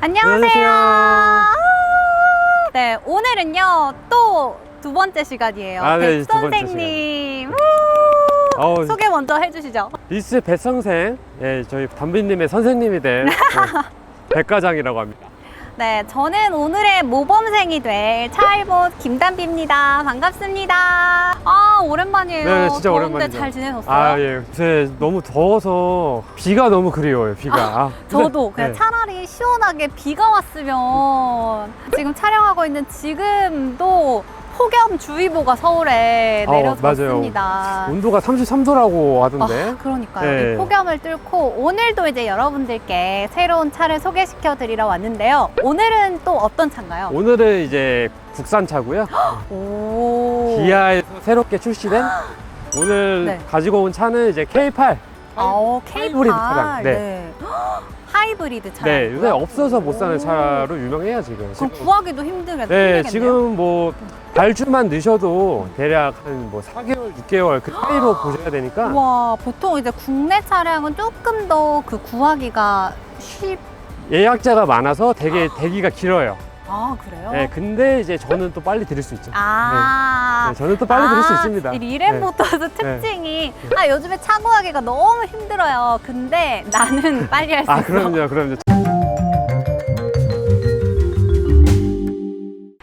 안녕하세요. 안녕하세요. 네, 오늘은요 또 두 번째 시간이에요. 아, 네, 백 두 번째 선생님 우! 어, 소개 먼저 해주시죠. 리스 배성생, 예, 저희 담비님의 선생님이 된 예, 백과장이라고 합니다. 네, 저는 오늘의 모범생이 될 차일봇 김담비입니다. 반갑습니다. 아 오랜만이에요. 네, 진짜 더운데 오랜만이죠. 잘 지내셨어요? 아, 예, 요새 너무 더워서 비가 너무 그리워요, 비가. 아, 근데- 저도 그냥 네. 차라리 시원하게 비가 왔으면 지금 촬영하고 있는 지금도 폭염주의보가 서울에 어, 내려졌습니다. 온도가 33도라고 하던데. 아, 그러니까요. 네. 이 폭염을 뚫고 오늘도 이제 여러분들께 새로운 차를 소개시켜 드리러 왔는데요. 오늘은 또 어떤 차인가요? 오늘은 이제 국산 차고요. 오. 기아에서 새롭게 출시된 오늘 네. 가지고 온 차는 이제 K8. 어, 하이브리드 K8. 차량. 네. 네. 하이브리드 차. 네, 요새 없어서 못 사는 차로 유명해요, 지금. 그럼 구하기도 힘들겠, 네, 힘들겠네요. 지금 뭐 발주만 넣으셔도 대략 한 뭐 4개월, 6개월 그 사이로 보셔야 되니까 와, 보통 이제 국내 차량은 조금 더 그 구하기가 쉽. 예약자가 많아서 되게 대기가 길어요. 아, 그래요? 네, 근데 이제 저는 또 빨리 드릴 수 있죠. 아. 네, 저는 또 빨리 드릴 수 아, 있습니다. 이 리램모터스 특징이 아 요즘에 차 구하기가 너무 힘들어요. 근데 나는 빨리 할수 아, 있어. 그럼요, 그럼요.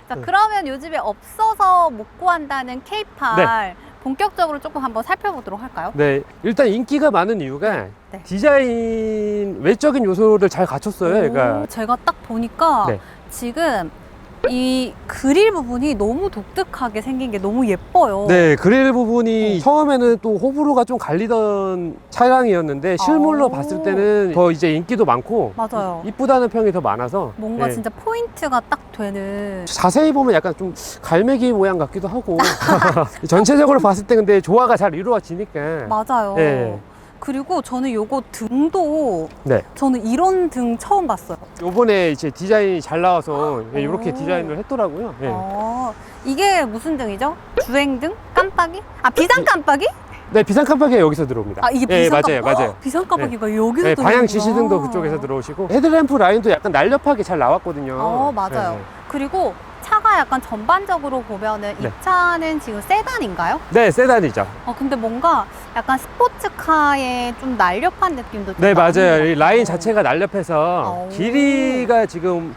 자, 그러면 요즘에 없어서 못 구한다는 K8 네. 본격적으로 조금 한번 살펴보도록 할까요? 네, 일단 인기가 많은 이유가 네. 디자인 외적인 요소를 잘 갖췄어요. 그러니까 오, 제가 딱 보니까 네. 지금 이 그릴 부분이 너무 독특하게 생긴 게 너무 예뻐요. 네, 그릴 부분이 어. 처음에는 또 호불호가 좀 갈리던 차량이었는데 실물로 아. 봤을 때는 더 이제 인기도 많고 맞아요. 이쁘다는 평이 더 많아서 뭔가 네. 진짜 포인트가 딱 되는 자세히 보면 약간 좀 갈매기 모양 같기도 하고 전체적으로 봤을 때 근데 조화가 잘 이루어지니까 맞아요. 네. 그리고 저는 요거 등도 네. 저는 이런 등 처음 봤어요. 요번에 이제 디자인이 잘 나와서 오. 이렇게 디자인을 했더라고요. 네. 어, 이게 무슨 등이죠? 주행등? 깜빡이? 아 비상 깜빡이? 네, 비상 깜빡이 여기서 들어옵니다. 아 이게 네, 비상 맞아요, 깜- 맞아요. 헉, 비상 깜빡이가 여기서 네, 방향. 지시등도 그쪽에서 들어오시고 헤드램프 라인도 약간 날렵하게 잘 나왔거든요. 어 맞아요. 네. 그리고 약간 전반적으로 보면은 네. 이 차는 지금 세단인가요? 네, 세단이죠. 어 근데 뭔가 약간 스포츠카에 좀 날렵한 느낌도 좀 네, 나는 맞아요. 것 이 라인. 자체가 날렵해서 오. 길이가 지금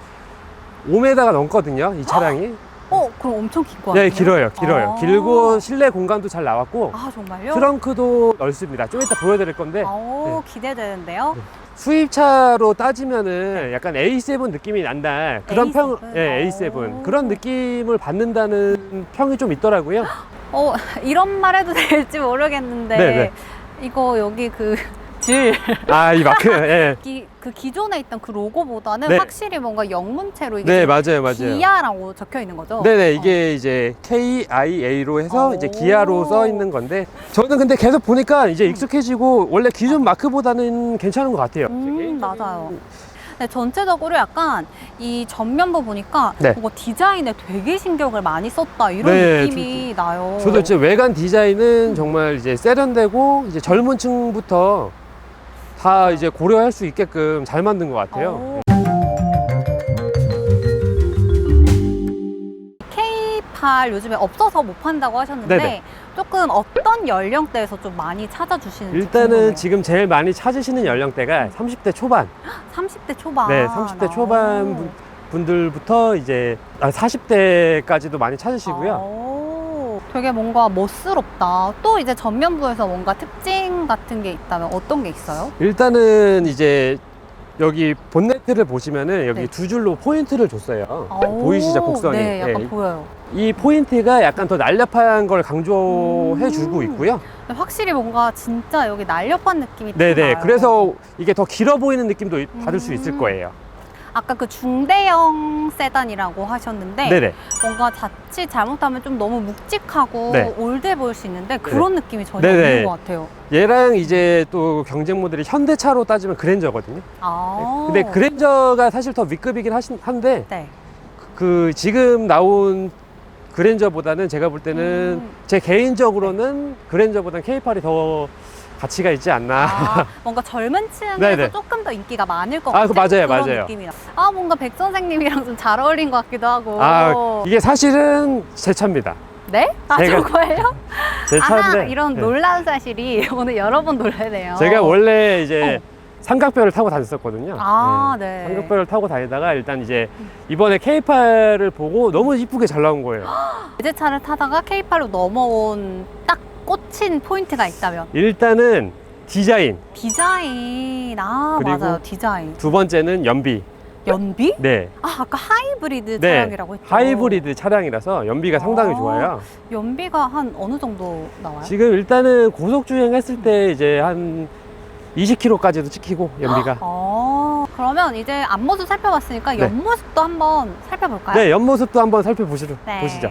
5m가 넘거든요. 이 차량이. 어 그럼 엄청 긴거 같아요. 네, 길어요. 길어요. 아. 길고 실내 공간도 잘 나왔고 아 정말요? 트렁크도 넓습니다. 좀 이따 보여드릴 건데 오 기대되는데요. 네. 수입차로 따지면은 약간 A7 느낌이 난다. 그런 A7? 평, 예, 오. A7 그런 느낌을 받는다는 평이 좀 있더라고요. 어 이런 말 해도 될지 모르겠는데 네, 네. 이거 여기 그 질, 아, 이 마크, 예. 기, 그 기존에 있던 그 로고보다는 네. 확실히 뭔가 영문체로 이게 네, 맞아요, 맞아요. 기아라고 적혀 있는 거죠? 네네, 이게 이제 KIA로 해서 오. 이제 기아로 써 있는 건데, 저는 근데 계속 보니까 이제 익숙해지고, 원래 기존 마크보다는 괜찮은 것 같아요. 음, 맞아요. 네, 전체적으로 약간 이 전면부 보니까 네. 뭔가 디자인에 되게 신경을 많이 썼다 이런 네, 느낌이 나요. 저도 이제 외관 디자인은 정말 이제 세련되고, 이제 젊은 층부터 다 이제 고려할 수 있게끔 잘 만든 것 같아요. 오. K8 요즘에 없어서 못 판다고 하셨는데 네네. 조금 어떤 연령대에서 좀 많이 찾아주시는지 일단은 궁금해요. 지금 제일 많이 찾으시는 연령대가 30대 초반, 30대 초반 네, 30대 초반 분- 분들부터 이제 아, 40대까지도 많이 찾으시고요. 오, 되게 뭔가 멋스럽다. 또 이제 전면부에서 뭔가 특징 같은 게 있다면 어떤 게 있어요? 일단은 이제 여기 본네트를 보시면은 여기 네. 두 줄로 포인트를 줬어요. 오, 보이시죠 곡선이? 네, 약간 네. 보여요. 이 포인트가 약간 더 날렵한 걸 강조해 주고 음. 있고요. 확실히 뭔가 진짜 여기 날렵한 느낌이 네네. 나요. 그래서 이게 더 길어 보이는 느낌도 받을 수 있을 음. 거예요. 아까 그 중대형 세단이라고 하셨는데 네네. 뭔가 자칫 잘못하면 좀 너무 묵직하고 네. 올드해 보일 수 있는데 그런 느낌이 전혀 네네. 없는 것 같아요. 얘랑 이제 또 경쟁 모델이 현대차로 따지면 그랜저거든요. 아, 근데 그랜저가 사실 더 윗급이긴 하신, 한데 네. 그 지금 나온 그랜저보다는 제가 볼 때는 음. 제 개인적으로는 그랜저보다는 K8이 더 가치가 있지 않나. 아, 뭔가 젊은 층에서 네네. 조금 더 인기가 많을 것 아, 같은 그 맞아요, 그런 맞아요. 느낌이라. 아 뭔가 백 선생님이랑 좀 잘 어울린 것 같기도 하고. 아, 이게 사실은 제 차입니다. 네? 아 제가- 저거예요? 제아 차인데. 이런 네. 놀라운 사실이 오늘 여러 번 놀래네요. 제가 원래 이제 어. 삼각별을 타고 다녔었거든요. 아 네. 삼각별을 타고 다니다가 일단 이제 이번에 K8을 보고 너무 이쁘게 잘 나온 거예요. 외제차를 타다가 K8로 넘어온 딱 꽂힌 포인트가 있다면 일단은 디자인, 디자인. 아 그리고 맞아요 디자인. 두 번째는 연비. 연비? 네. 아 아까 하이브리드 네. 차량이라고 했죠. 하이브리드 차량이라서 연비가 상당히 아. 좋아요. 연비가 한 어느 정도 나와요? 지금 일단은 고속 주행했을 때 이제 한 20km까지도 찍히고 연비가. 어, 그러면 이제 앞모습 살펴봤으니까 네. 옆모습도 한번 살펴볼까요? 네, 옆모습도 한번 살펴보시죠. 네. 보시죠.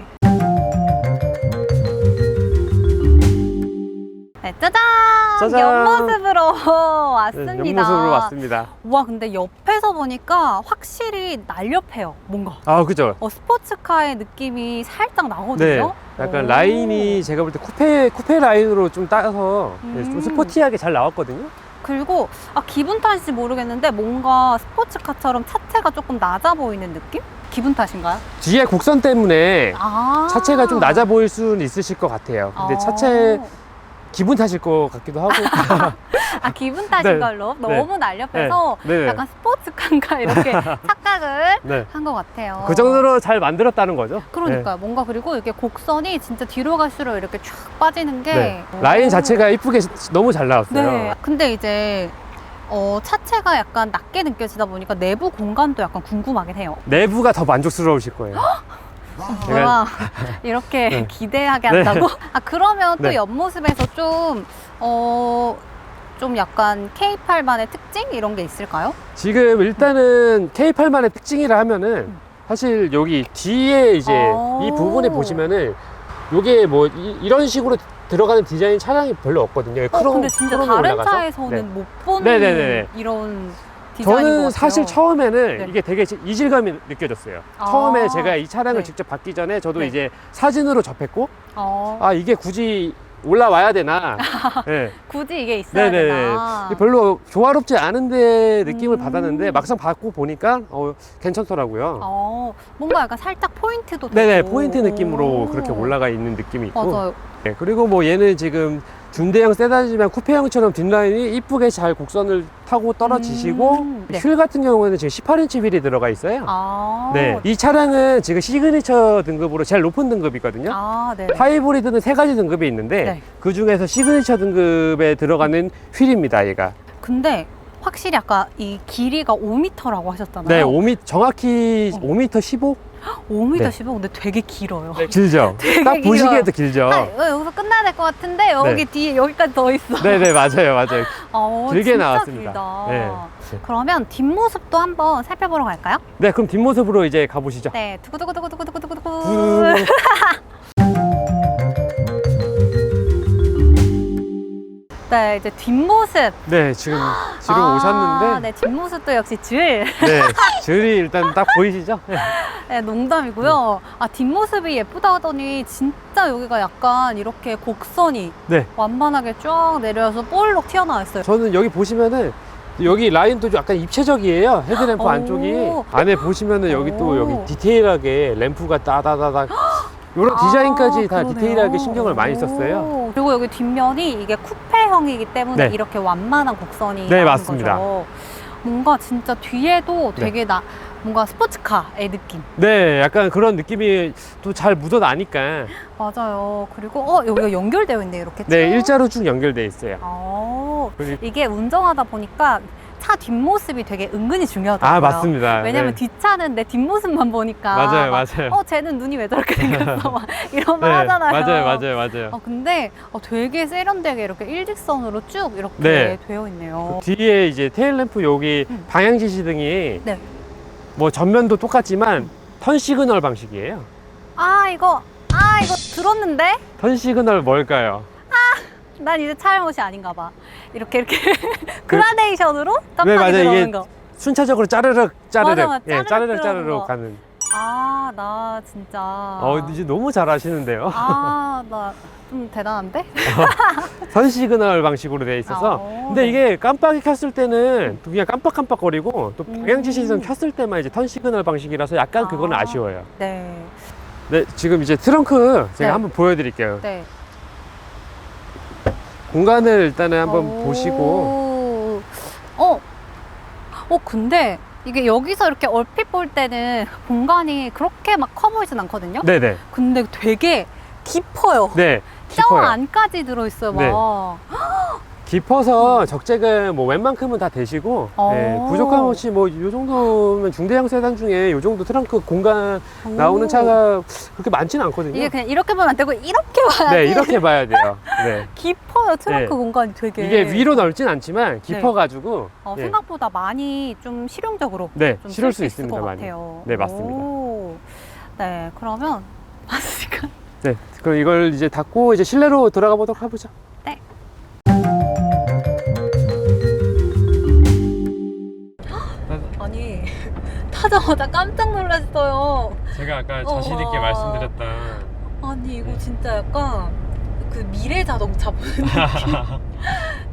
네, 짜잔! 짜잔! 옆모습으로 네, 왔습니다. 옆모습으로 왔습니다. 와, 근데 옆에서 보니까 확실히 날렵해요, 뭔가. 아, 그죠. 어, 스포츠카의 느낌이 살짝 네. 나거든요. 약간 오. 라인이 제가 볼 때 쿠페 쿠페 라인으로 좀 따서 네, 좀 음. 스포티하게 잘 나왔거든요. 그리고 아, 기분 탓인지 모르겠는데 뭔가 스포츠카처럼 차체가 조금 낮아 보이는 느낌? 기분 탓인가요? 뒤에 곡선 때문에 아. 차체가 좀 낮아 보일 수는 있으실 것 같아요. 근데 어. 차체 기분 탓일 것 같기도 하고. 아 기분 탓인 네. 걸로 네. 너무 날렵해서 네. 네. 약간 스포츠카인가 이렇게 착각을 네. 한 것 같아요. 그 정도로 잘 만들었다는 거죠. 그러니까 요. 뭔가 그리고 이렇게 곡선이 진짜 뒤로 갈수록 이렇게 쫙 빠지는 게 네. 네. 라인 오. 자체가 이쁘게 너무 잘 나왔어요. 네. 근데 이제 어, 차체가 약간 낮게 느껴지다 보니까 내부 공간도 약간 궁금하긴 해요. 내부가 더 만족스러우실 거예요. 와 이렇게 네. 기대하게 네. 한다고? 아 그러면 또 네. 옆모습에서 좀 어. 좀 약간 K8만의 특징 이런 게 있을까요? 지금 일단은 K8만의 특징이라 하면은 음. 사실 여기 뒤에 이제 오. 이 부분에 보시면은 요게 뭐 이, 런 식으로 들어가는 디자인 차량이 별로 없거든요. 어, 크롬, 근데 진짜 크롬이 다른 올라가서. 차에서는 네. 못 보는 네네네네. 이런 저는. 사실 처음에는 네. 이게 되게 이질감이 느껴졌어요. 아. 처음에 제가 이 차량을 네. 직접 받기 전에 저도 네. 이제 사진으로 접했고, 어, 아, 이게 굳이 올라와야 되나. 네. 굳이 이게 있어야 네네네. 되나? 이게 별로 조화롭지 않은데 느낌을 음. 받았는데 막상 받고 보니까 어, 괜찮더라고요. 어, 뭔가 약간 살짝 포인트도 네네, 되고. 포인트 느낌으로 오. 그렇게 올라가 있는 느낌이 있고. 맞아요. 네, 그리고 뭐 얘는 지금 중대형 세단이지만 쿠페형처럼 뒷라인이 이쁘게 잘 곡선을 타고 떨어지시고 음, 네. 휠 같은 경우에는 지금 18인치 휠이 들어가 있어요. 아, 네, 이 차량은 지금 시그니처 등급으로 제일 높은 등급이거든요. 아, 네. 하이브리드는 세 가지 등급이 있는데 네. 그 중에서 시그니처 등급에 들어가는 휠입니다, 얘가. 근데 확실히 아까 이 길이가 5m라고 하셨잖아요. 네, 5m 정확히 어. 5m 15? 5m 네. 15. 근데 되게 길어요. 길죠. 되게 딱 길어요. 보시기에도 길죠. 아, 이거 여기서 끝나야 될 것 같은데 여기 네. 뒤에 여기까지 더 있어. 네, 네, 맞아요, 맞아요. 어, 길게 진짜 나왔습니다. 길다. 네. 그러면 뒷모습도 한번 살펴보러 갈까요? 네, 그럼 뒷모습으로 이제 가보시죠. 네, 두구두구두구두구두구두구. 부- 네, 이제 뒷모습. 네, 지금 지금 아, 오셨는데 네, 뒷모습도 역시 줄. 네, 줄이 일단 딱 보이시죠? 네. 네, 농담이고요. 아, 뒷모습이 예쁘다 하더니 진짜 여기가 약간 이렇게 곡선이 네. 완만하게 쫙 내려서 볼록 튀어나와 있어요. 저는 여기 보시면은 여기 라인도 좀 약간 입체적이에요. 헤드램프 오. 안쪽이 안에 보시면은 여기 또 오. 여기 디테일하게 램프가 따다다닥 이런 아, 디자인까지 다 그러네요. 디테일하게 신경을 많이 썼어요. 오, 그리고 여기 뒷면이 이게 쿠페형이기 때문에 네. 이렇게 완만한 곡선이 네, 나는 맞습니다. 거죠. 뭔가 진짜 뒤에도 네. 되게 나 뭔가 스포츠카의 느낌. 네, 약간 그런 느낌이 또 잘 묻어나니까 맞아요. 그리고 어 여기가 연결되어 있네 이렇게. 네, 쭉. 일자로 쭉 연결돼 있어요. 어, 그리고- 이게 운전하다 보니까 차 뒷모습이 되게 은근히 중요하더라고요. 아, 맞습니다. 왜냐면 네. 뒷차는 내 뒷모습만 보니까 맞아요, 막, 맞아요. 어 쟤는 눈이 왜 저렇게 생겼어 막 이런 말 네, 하잖아요. 맞아요, 맞아요, 맞아요. 어, 근데 어, 되게 세련되게 이렇게 일직선으로 쭉 이렇게 네. 되어 있네요. 뒤에 이제 테일 램프 여기 음. 방향 지시등이 네. 뭐 전면도 똑같지만 음. 턴 시그널 방식이에요. 아 이거 아 이거 들었는데 턴 시그널 뭘까요? 난 이제 차량옷이 아닌가 봐. 이렇게 이렇게 그라데이션으로 깜빡이 네, 맞아요. 들어오는 이게 거. 순차적으로 짜르륵 짜르륵 맞아, 맞아. 예, 짜르륵 짜르륵 들어오는 짜르륵 거. 가는 아 아, 나 진짜. 어, 이제 너무 잘 하시는데요. 아, 나 좀 대단한데? 선 시그널 방식으로 되어 있어서. 어. 근데 이게 깜빡이 켰을 때는 또 그냥 깜빡깜빡거리고 또 음. 방향지시 시선 켰을 때만 이제 턴 시그널 방식이라서 약간 그건 아. 아쉬워요. 네. 네, 지금 이제 트렁크 제가 네. 한번 보여드릴게요. 네. 공간을 일단은 한번 오. 보시고. 어. 어, 근데 이게 여기서 이렇게 얼핏 볼 때는 공간이 그렇게 막 커 보이진 않거든요? 네네. 근데 되게 깊어요. 네. 저 깊어요. 안까지 들어있어요, 막. 네. 깊어서 적재가 뭐 웬만큼은 다 되시고 어. 네, 부족함 없이 뭐 요 정도면 중대형 세단 중에 요 정도 트렁크 공간 나오는 오. 차가 그렇게 많지는 않거든요. 이게 그냥 이렇게 보면 안 되고 이렇게 봐야 네 돼. 이렇게 봐야 돼요. 네. 깊어요, 트렁크 네. 공간이 되게. 이게 위로 넓진 않지만 깊어가지고 어, 예. 생각보다 많이 좀 실용적으로 네 좀 실을 쓸수 있을 있습니다 것 많이. 같아요. 네, 맞습니다. 오. 네, 그러면 맞으니까. 네 그럼 이걸 이제 닫고 이제 실내로 들어가 보도록 해보죠. 네. 아니 타자마자 깜짝 놀랐어요. 제가 아까 자신 있게 말씀드렸던 아니 이거 네. 진짜 약간 그 미래 자동차 보는 느낌.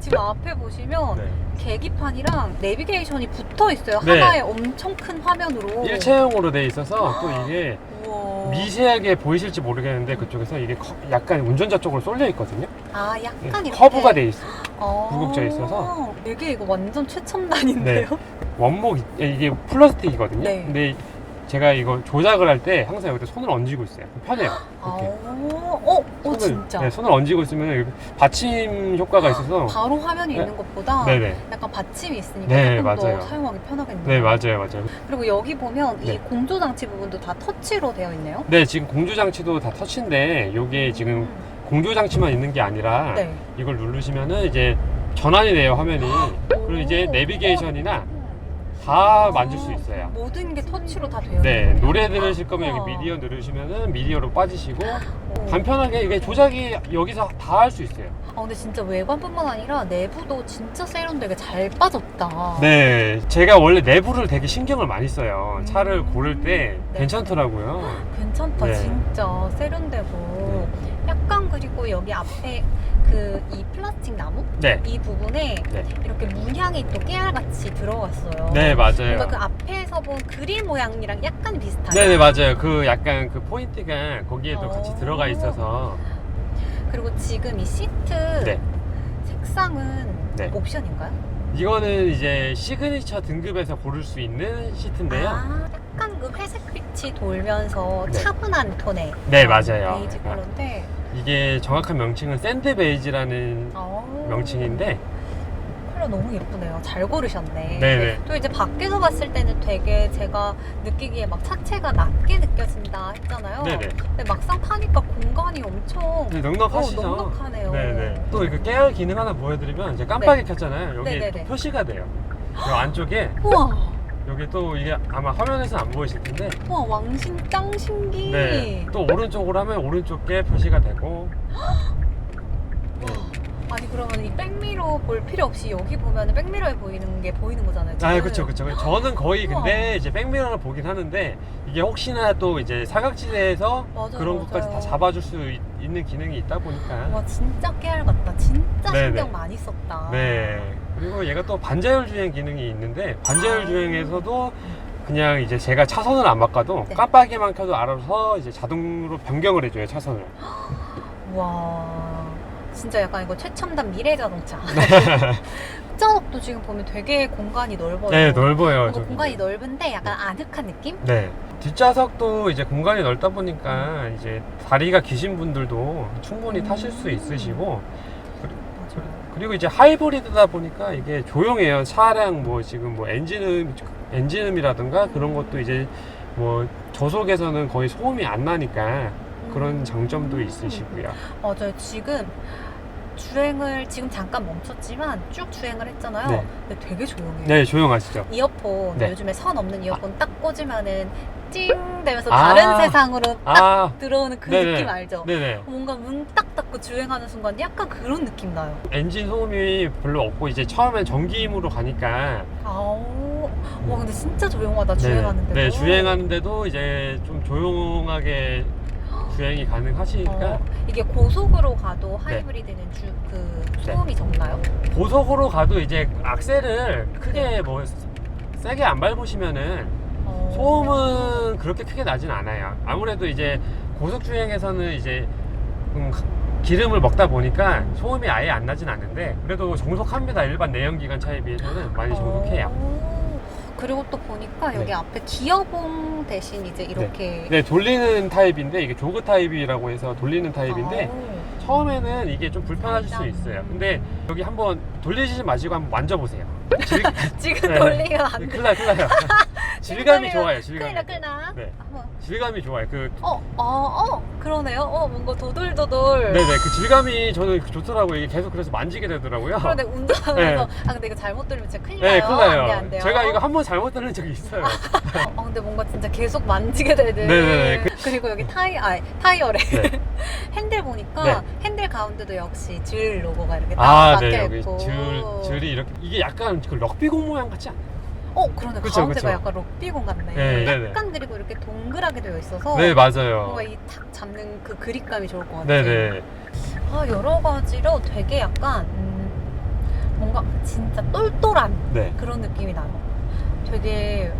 지금 앞에 보시면 네. 계기판이랑 내비게이션이 붙어 있어요. 네. 하나의 엄청 큰 화면으로. 일체형으로 돼 있어서 또 이게 우와. 미세하게 보이실지 모르겠는데 그쪽에서 이게 커- 약간 운전자 쪽으로 쏠려 있거든요. 아 네, 약간 이렇게 커브가 돼 있어. 요 아, 굴곡져 있어서. 되게 이거 완전 최첨단인데요. 원목 이- 이게 플라스틱이거든요. 네. 근데 제가 이거 조작을 할 때 항상 여기다 손을 얹고 있어요. 편해요. 아, 이렇게. 어, 어 손을, 진짜. 네, 손을 얹고 있으면 받침 효과가 있어서. 바로 화면이 네. 있는 것보다 네네. 약간 받침이 있으니까 네, 조금 맞아요. 더 사용하기 편하겠네요. 네 맞아요 맞아요. 그리고 여기 보면 네. 이 공조 장치 부분도 다 터치로 되어 있네요. 네 지금 공조 장치도 다 터치인데 이게 지금 공조 장치만 있는 게 아니라 네. 이걸 누르시면은 이제 전환이 돼요 화면이. 그리고 이제 오. 내비게이션이나 다 만질 수 있어요. 모든 게 터치로 다 되어 네. 노래 들으실 거면 어. 여기 미디어 누르시면은 미디어로 빠지시고 오. 간편하게 이게 조작이 여기서 다 할 수 있어요. 아 근데 진짜 외관뿐만 아니라 내부도 진짜 세련되게 잘 빠졌다. 네, 제가 원래 내부를 되게 신경을 많이 써요. 음. 차를 고를 때 네. 괜찮더라고요. 괜찮다 네. 진짜 세련되고 약간 그리고 여기 앞에 그 이 플라스틱 나무 네, 이 부분에 네. 이렇게 문양이 또 깨알같이 들어갔어요. 네 맞아요. 뭔가 그 앞에서 본 그림 모양이랑 약간 비슷하게. 네네 맞아요. 그 약간 그 포인트가 거기에도 어. 같이 들어가 있어서 그리고 지금 이 시트 네. 색상은 네. 옵션인가요? 이거는 이제 시그니처 등급에서 고를 수 있는 시트인데요. 아, 약간 그 회색 빛이 돌면서 네. 차분한 톤의 네, 맞아요. 베이지 아. 컬러인데 이게 정확한 명칭은 샌드 베이지라는 어, 명칭인데 컬러 너무 예쁘네요. 잘 고르셨네. 네네. 또 이제 밖에서 봤을 때는 되게 제가 느끼기에 막 차체가 낮게 느껴진다 했잖아요. 네네. 근데 막상 타니까 공간이 엄청 네, 넉넉하시죠? 어, 넉넉하네요. 네네. 또 이거 깨알 기능 하나 보여드리면 이제 깜빡이 켰잖아요. 여기 네네네. 또 표시가 돼요. 이 안쪽에 우와, 여기 또 이게 아마 화면에서 안 보이실 텐데 우와 왕신 짱 신기. 네. 또 오른쪽으로 하면 오른쪽에 표시가 되고 네. 아니 그러면 이 백미러 볼 필요 없이 여기 보면 백미러에 보이는 게 보이는 거잖아요. 아. 그렇죠, 그렇죠. 저는 거의 우와. 근데 이제 백미러를 보긴 하는데 이게 혹시나 또 이제 사각지대에서 맞아요, 그런 것까지 다 맞아요. 잡아줄 수 있, 는 기능이 있다 보니까 와 진짜 깨알 같다. 진짜 네네. 신경 많이 썼다. 네. 그리고 얘가 또 반자율 주행 기능이 있는데 반자율 아. 주행에서도 그냥 이제 제가 차선을 안 바꿔도 네. 깜빡이만 켜도 알아서 이제 자동으로 변경을 해줘요 차선을. 와 진짜 약간 이거 최첨단 미래 자동차. 뒷좌석도 지금 보면 되게 공간이 넓어요. 네 넓어요. 뭔가 저기. 공간이 넓은데 약간 아늑한 느낌? 네. 뒷좌석도 이제 공간이 넓다 보니까 이제 다리가 기신 분들도 충분히 음. 타실 수 있으시고 맞아요. 그리고 이제 하이브리드다 보니까 이게 조용해요. 차량 뭐 지금 뭐 엔진음 엔진음이라든가 그런 것도 이제 뭐 저속에서는 거의 소음이 안 나니까 그런 음. 장점도 있으시고요. 맞아요. 지금 주행을 지금 잠깐 멈췄지만 쭉 주행을 했잖아요. 네. 근데 되게 조용해요. 네, 조용하시죠. 이어폰 네. 요즘에 선 없는 이어폰 딱 꽂으면은 찡 되면서 아. 다른 세상으로 딱 아, 들어오는 그 네네. 느낌 알죠? 네네. 뭔가 문 딱 닫고 주행하는 순간 약간 그런 느낌 나요. 엔진 소음이 별로 없고 이제 처음엔 전기임으로 가니까 아오. 오, 와 근데 진짜 조용하다 주행하는데도. 네, 주행하는데도 이제 좀 조용하게 주행이 가능하시니까 어, 이게 고속으로 가도 네. 하이브리드는 주, 그 소음이 적나요? 고속으로 가도 이제 악셀을 크게 네. 뭐 세게 안 밟으시면은 어. 소음은 그렇게 크게 나진 않아요. 아무래도 이제 고속 주행에서는 이제 음, 기름을 먹다 보니까 소음이 아예 안 나진 않는데 그래도 정속합니다. 일반 내연기관 차에 비해서는 많이 정속해요. 어. 그리고 또 보니까 여기 네. 앞에 기어봉 대신 이제 이렇게 네, 돌리는 타입인데 이게 조그 타입이라고 해서 돌리는 타입인데 아, 처음에는 이게 좀 불편하실 수. 있어요. 근데 여기 한번 돌리지 마시고 한번 만져보세요. 질, 지금 네. 돌리면 안 돼. 큰일 나요, 큰일 나요. 질감이 좋아요, 질감이. 큰일 나 큰일 나. 네. 한번. 질감이 좋아요. 그 어, 어, 어, 그러네요. 어, 뭔가 도돌도돌. 네네 그 질감이 저는 좋더라고요. 이게 계속 그래서 만지게 되더라고요. 그런데 운전하면서 네. 아 근데 이거 잘못 돌리면 진짜 큰일 나요. 네, 큰일 나요. 안 돼, 안 돼요. 제가 이거 한 번 잘못 들은 적이 있어요. 어, 근데 뭔가 진짜 계속 만지게 되는. 네네네. 그- 그리고 여기 타이, 아, 타이어래. 네. 핸들 보니까 네. 핸들 가운데도 역시 줄 로고가 이렇게 딱 아, 박혀 네, 여기 있고. 줄, 줄이 이렇게 이게 약간 그 럭비공 모양 같지 않나요? 어, 그러네. 그쵸, 가운데가 그쵸. 약간 럭비공 같네. 네, 네 네. 약간 그리고 이렇게 동그랗게 되어 있어서. 네, 맞아요. 뭔가 이 탁 잡는 그 그립감이 좋을 것 같아요. 네 네. 아, 여러 가지로 되게 약간 음, 뭔가 진짜 똘똘한 네. 그런 느낌이 나요. 되게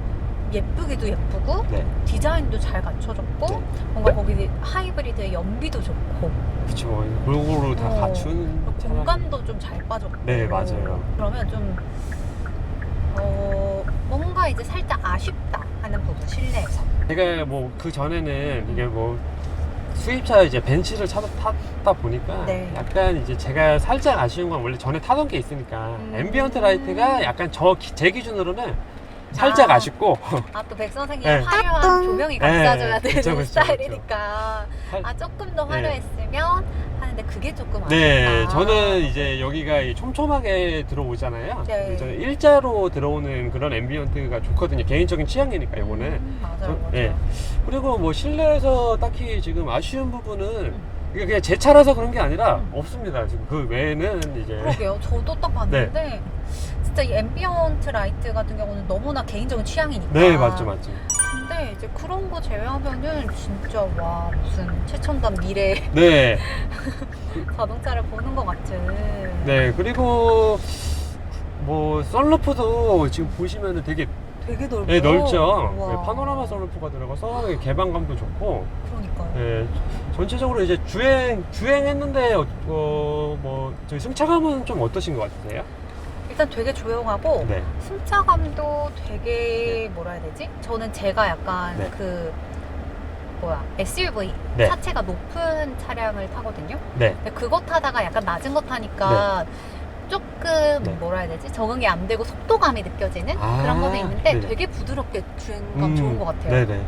예쁘기도 예쁘고 네. 디자인도 잘 갖춰졌고 네. 뭔가 거기 하이브리드의 연비도 좋고 그쵸. 골고루 다 어. 갖춘. 공간도 좀 잘 빠졌고 네, 맞아요. 그러면 좀 어, 뭔가 이제 살짝 아쉽다 하는 부분 실내에서 제가 뭐 그 전에는 이게 뭐 수입차 이제 벤츠를 차, 탔다 보니까 네. 약간 이제 제가 살짝 아쉬운 건 원래 전에 타던 게 있으니까 음. 앰비언트 라이트가 약간 저 제 기준으로는 살짝 아. 아. 쉽고 아 또 백 선생님 네. 화려한 조명이 감싸줘야 네, 되는 그쵸, 그쵸, 스타일이니까 살- 아 조금 더 네. 화려했으면 하는데 그게 조금 아쉽다 네, 저는 이제 여기가 이 촘촘하게 들어오잖아요. 네. 저는 일자로 들어오는 그런 앰비언트가 좋거든요. 개인적인 취향이니까 이거는. 음, 맞아요 저- 맞아요 네. 그리고 뭐 실내에서 딱히 지금 아쉬운 부분은 음. 이게 그냥 제 차라서 그런 게 아니라 음. 없습니다. 지금 그 외에는 이제 그러게요. 저도 딱 봤는데 네. 진짜 이 앰비언트 라이트 같은 경우는 너무나 개인적인 취향이니까. 네 맞죠 맞죠. 근데 이제 그런 거 제외하면은 진짜 와 무슨 최첨단 미래 네, 자동차를 보는 것 같은. 네 그리고 뭐 썬루프도 지금 보시면은 되게 되게 넓고. 네, 넓죠. 와. 네, 파노라마 썬루프가 들어가서 개방감도 좋고 그러니까요. 네, 전체적으로 이제 주행 주행했는데 어, 어, 뭐 저희 승차감은 좀 어떠신 것 같으세요? 일단 되게 조용하고 네, 승차감도 되게 뭐라 해야 되지? 저는 제가 약간 네. 그 뭐야 SUV 네. 차체가 높은 차량을 타거든요. 네, 근데 그거 타다가 약간 낮은 거 타니까 조금 네. 뭐라 해야 되지? 적응이 안 되고 속도감이 느껴지는 아, 그런 것도 있는데 네네. 되게 부드럽게 주행감 음, 좋은 것 같아요. 네네.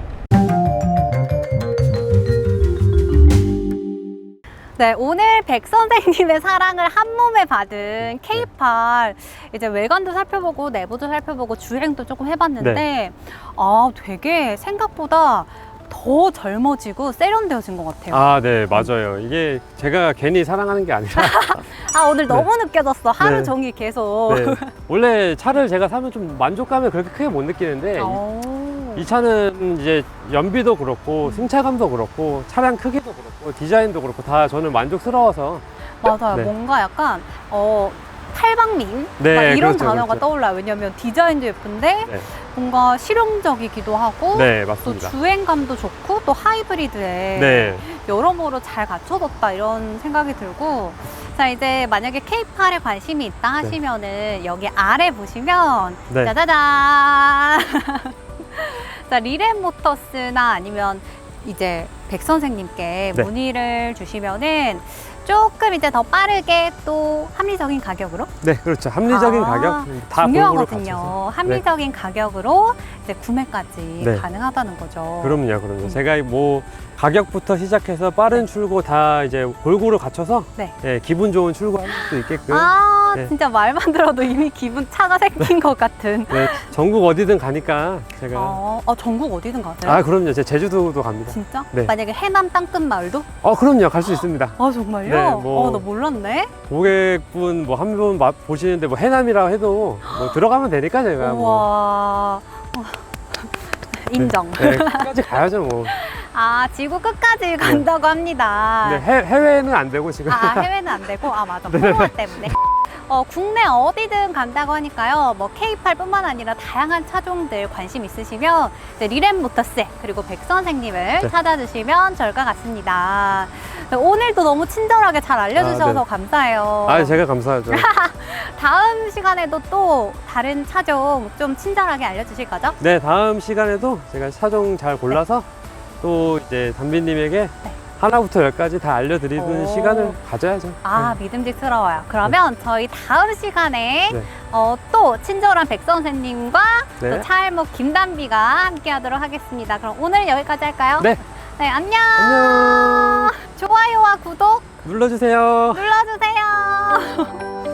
네, 오늘 백 선생님의 사랑을 한 몸에 받은 K8 이제 외관도 살펴보고 내부도 살펴보고 주행도 조금 해봤는데 네. 아 되게 생각보다 더 젊어지고 세련되어진 것 같아요. 아, 네, 맞아요. 이게 제가 괜히 사랑하는 게 아니라 아 오늘 네. 너무 느껴졌어. 하루 네. 종일 계속. 네, 원래 차를 제가 사면 좀 만족감을 그렇게 크게 못 느끼는데 이- 오. 이 차는 이제 연비도 그렇고 승차감도 그렇고 차량 크기도 그렇고 디자인도 그렇고 다 저는 만족스러워서 맞아요. 네. 뭔가 약간 어 팔방민 네, 막 이런 그렇죠, 단어가 그렇죠. 떠올라요. 왜냐면 디자인도 예쁜데 네, 뭔가 실용적이기도 하고 네 또 맞습니다. 주행감도 좋고 또 하이브리드에 네, 여러모로 잘 갖춰졌다 이런 생각이 들고 자 이제 만약에 K8에 관심이 있다 하시면은 여기 아래 보시면 네, 짜자잔 자 리렌 모터스나 아니면 이제 백 선생님께 네. 문의를 주시면은 조금 이제 더 빠르게 또 합리적인 가격으로 네, 그렇죠. 합리적인 아, 가격 다 골고루 갖춰서. 중요하거든요. 합리적인 가격으로 이제 구매까지 네. 가능하다는 거죠. 그럼요, 그럼요. 음. 제가 뭐 가격부터 시작해서 빠른 출고 다 이제 골고루 갖춰서 네. 예, 기분 좋은 출고할 수 있게끔 아, 네. 진짜 말만 들어도 이미 기분 차가 생긴 것 같은. 네, 전국 어디든 가니까 제가 어, 어, 전국 어디든 가세요? 아 그럼요. 제 제주도도 갑니다. 진짜? 네. 만약에 해남 땅끝 마을도? 어 그럼요. 갈 수 있습니다. 아 정말요? 네, 뭐- 어, 나 몰랐네. 고객분 뭐 한 분 보시는데 뭐 해남이라 해도 뭐 들어가면 되니까 제가 뭐 우와. 어. 인정. 네, 끝까지 가야죠 뭐. 아 지구 끝까지 간다고 합니다. 근데 해, 해외는 안 되고 지금. 아 해외는 안 되고 아 맞아. 코로나 때문에. 어, 국내 어디든 간다고 하니까요. 뭐 K8뿐만 아니라 다양한 차종들 관심 있으시면 이제 리렘 모터스 그리고 백 선생님을 네. 찾아주시면 좋을 것 같습니다. 오늘도 너무 친절하게 잘 알려주셔서 아, 감사해요. 아 제가 감사하죠. 다음 시간에도 또 다른 차종 좀 친절하게 알려주실 거죠? 네 다음 시간에도 제가 차종 잘 골라서 또 이제 담비님에게 하나부터 열까지 다 알려드리는 오. 시간을 가져야죠. 아 믿음직스러워요. 그러면 저희 다음 시간에 네. 어, 또 친절한 백 선생님과 네. 또 차일목 김담비가 함께 하도록 하겠습니다. 그럼 오늘 여기까지 할까요? 네. 네 안녕. 안녕. 좋아요와 구독 눌러주세요. 눌러주세요.